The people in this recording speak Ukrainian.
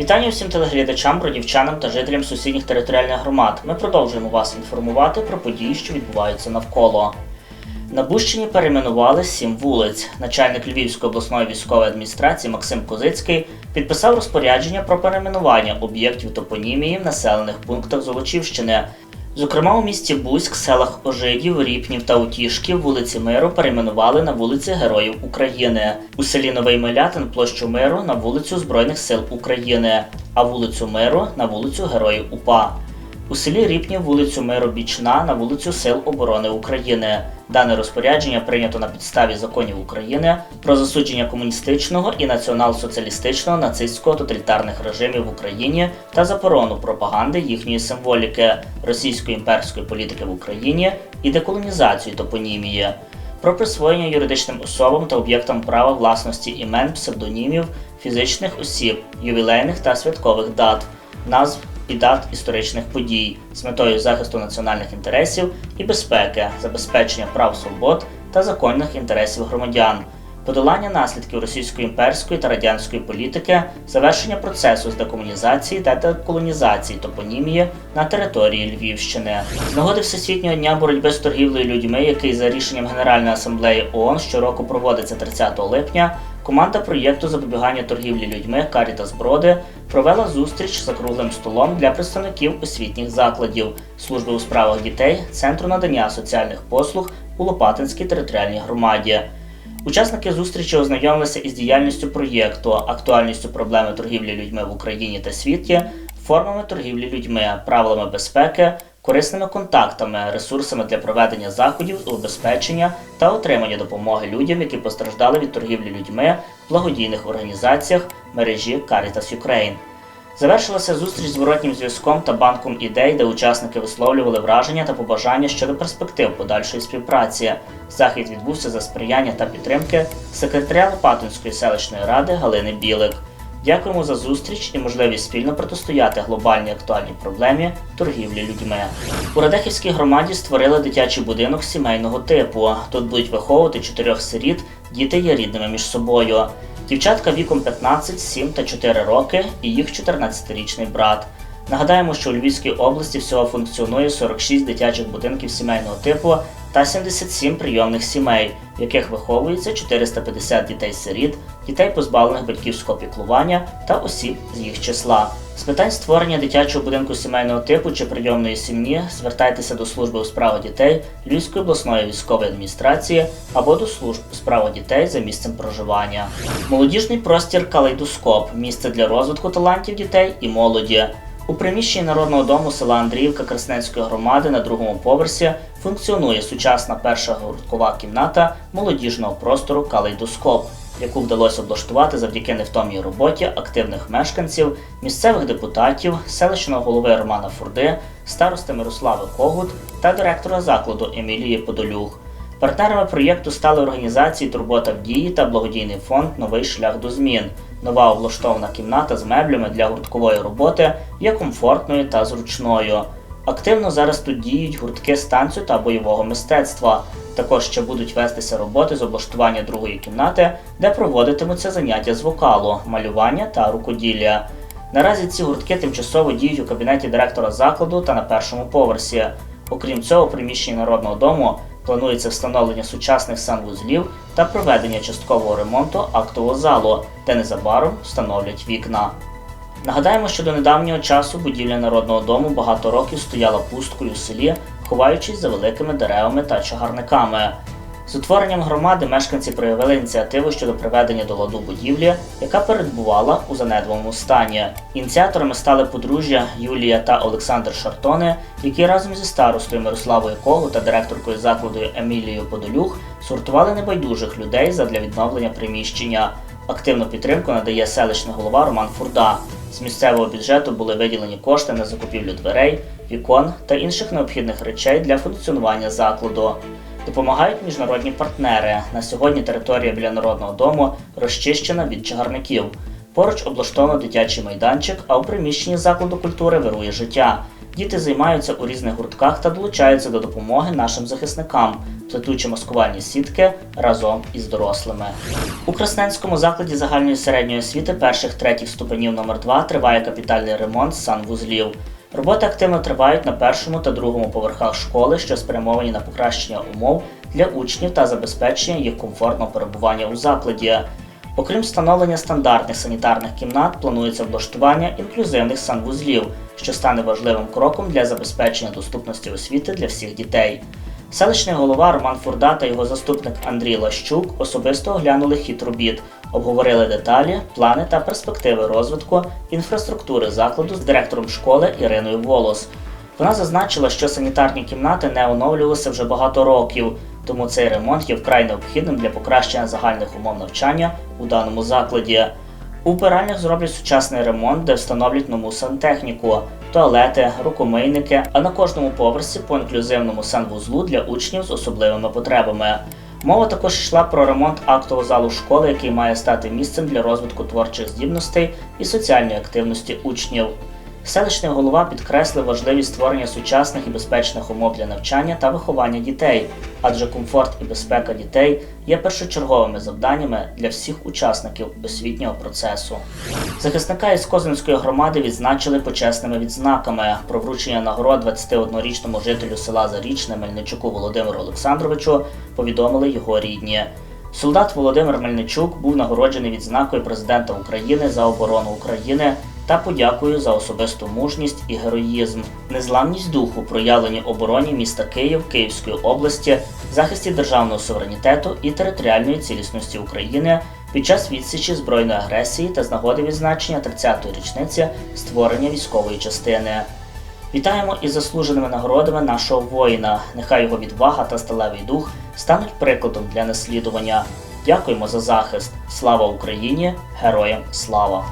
Вітання всім телеглядачам, бродівчанам та жителям сусідніх територіальних громад. Ми продовжуємо вас інформувати про події, що відбуваються навколо. На Бущині перейменували сім вулиць. Начальник Львівської обласної військової адміністрації Максим Козицький підписав розпорядження про перейменування об'єктів топонімії в населених пунктах Золочівщини. Зокрема, у місті Бузьк, селах Ожидів, Ріпнів та Утішків вулиці Миру перейменували на вулиці Героїв України. У селі Новий Милятин площу Миру на вулицю Збройних сил України, а вулицю Миру на вулицю Героїв УПА. У селі Ріпнів вулицю Миру Бічна на вулицю Сил оборони України. Дане розпорядження прийнято на підставі законів України про засудження комуністичного і націонал-соціалістичного нацистського тоталітарних режимів в Україні та заборону пропаганди їхньої символіки, російської імперської політики в Україні і деколонізацію топонімії. Про присвоєння юридичним особам та об'єктам права власності імен, псевдонімів, фізичних осіб, ювілейних та святкових дат, назв і дат історичних подій з метою захисту національних інтересів і безпеки, забезпечення прав свобод та законних інтересів громадян, подолання наслідків російської імперської та радянської політики, завершення процесу з декомунізації та деколонізації топонімії на території Львівщини. З нагоди Всесвітнього дня боротьби з торгівлею людьми, який за рішенням Генеральної асамблеї ООН щороку проводиться 30 липня. Команда проєкту запобігання торгівлі людьми Карітас Броди провела зустріч за круглим столом для представників освітніх закладів, служби у справах дітей, центру надання соціальних послуг у Лопатинській територіальній громаді. Учасники зустрічі ознайомилися із діяльністю проєкту, актуальністю проблеми торгівлі людьми в Україні та світі, формами торгівлі людьми, правилами безпеки, корисними контактами, ресурсами для проведення заходів убезпечення та отримання допомоги людям, які постраждали від торгівлі людьми в благодійних організаціях мережі Caritas Ukraine. Завершилася зустріч з зворотнім зв'язком та банком ідей, де учасники висловлювали враження та побажання щодо перспектив подальшої співпраці. Захід відбувся за сприяння та підтримки секретаря Лопатинської селищної ради Галини Білик. Дякуємо за зустріч і можливість спільно протистояти глобальній актуальній проблемі торгівлі людьми. У Радехівській громаді створили дитячий будинок сімейного типу. Тут будуть виховувати чотирьох сиріт, діти є рідними між собою. Дівчатка віком 15, 7 та 4 роки і їх 14-річний брат. Нагадаємо, що у Львівській області всього функціонує 46 дитячих будинків сімейного типу та 77 прийомних сімей, в яких виховується 450 дітей-сиріт, дітей, позбавлених батьківського піклування та осіб з їх числа. З питань створення дитячого будинку сімейного типу чи прийомної сім'ї звертайтеся до служби у справах дітей Львівської обласної військової адміністрації або до служб у справах дітей за місцем проживання. Молодіжний простір Калейдоскоп місце для розвитку талантів дітей і молоді. У приміщенні народного дому села Андріївка Красненської громади на другому поверсі функціонує сучасна перша гурткова кімната молодіжного простору Калейдоскоп, яку вдалося облаштувати завдяки невтомній роботі активних мешканців, місцевих депутатів, селищного голови Романа Фурди, старости Мирослави Когут та директора закладу Емілії Подолюх. Партнерами проєкту стали організації Турбота в дії та благодійний фонд Новий шлях до змін. Нова облаштована кімната з меблями для гурткової роботи є комфортною та зручною. Активно зараз тут діють гуртки з танцю та бойового мистецтва. Також ще будуть вестися роботи з облаштування другої кімнати, де проводитимуться заняття з вокалу, малювання та рукоділля. Наразі ці гуртки тимчасово діють у кабінеті директора закладу та на першому поверсі. Окрім цього, у приміщенні народного дому планується встановлення сучасних санвузлів та проведення часткового ремонту актового залу, де незабаром встановлять вікна. Нагадаємо, що до недавнього часу будівля народного дому багато років стояла пусткою в селі, ховаючись за великими деревами та чагарниками. З утворенням громади мешканці проявили ініціативу щодо приведення до ладу будівлі, яка перебувала у занедбаному стані. Ініціаторами стали подружжя Юлія та Олександр Шартони, які разом зі старостою Мирославою Когу та директоркою закладу Емілією Подолюх сортували небайдужих людей задля відновлення приміщення. Активну підтримку надає селищний голова Роман Фурда. З місцевого бюджету були виділені кошти на закупівлю дверей, вікон та інших необхідних речей для функціонування закладу. Допомагають міжнародні партнери. На сьогодні територія біля народного дому розчищена від чагарників. Поруч облаштовано дитячий майданчик, а у приміщенні закладу культури вирує життя. Діти займаються у різних гуртках та долучаються до допомоги нашим захисникам, плетучи маскувальні сітки разом із дорослими. У Красненському закладі загальної середньої освіти перших третіх ступенів номер 2 триває капітальний ремонт санвузлів. Роботи активно тривають на першому та другому поверхах школи, що спрямовані на покращення умов для учнів та забезпечення їх комфортного перебування у закладі. Окрім встановлення стандартних санітарних кімнат, планується облаштування інклюзивних санвузлів, що стане важливим кроком для забезпечення доступності освіти для всіх дітей. Селищний голова Роман Фурда та його заступник Андрій Лащук особисто оглянули хід робіт, обговорили деталі, плани та перспективи розвитку інфраструктури закладу з директором школи Іриною Волос. Вона зазначила, що санітарні кімнати не оновлювалися вже багато років, тому цей ремонт є вкрай необхідним для покращення загальних умов навчання у даному закладі. У вбиральнях зроблять сучасний ремонт, де встановлять нову сантехніку, туалети, рукомийники, а на кожному поверсі по інклюзивному санвузлу для учнів з особливими потребами. Мова також йшла про ремонт актового залу школи, який має стати місцем для розвитку творчих здібностей і соціальної активності учнів. Селищний голова підкреслив важливість створення сучасних і безпечних умов для навчання та виховання дітей, адже комфорт і безпека дітей є першочерговими завданнями для всіх учасників освітнього процесу. Захисника із Козинської громади відзначили почесними відзнаками про вручення нагород 21-річному жителю села Зарічне Мельничуку Володимиру Олександровичу повідомили його рідні. Солдат Володимир Мельничук був нагороджений відзнакою президента України за оборону України та подякою за особисту мужність і героїзм, незламність духу, проявлені обороні міста Київ, Київської області, захисті державного суверенітету і територіальної цілісності України під час відсічі збройної агресії та з нагоди відзначення 30-ї річниці створення військової частини. Вітаємо із заслуженими нагородами нашого воїна. Нехай його відвага та сталевий дух стануть прикладом для наслідування. Дякуємо за захист. Слава Україні! Героям слава!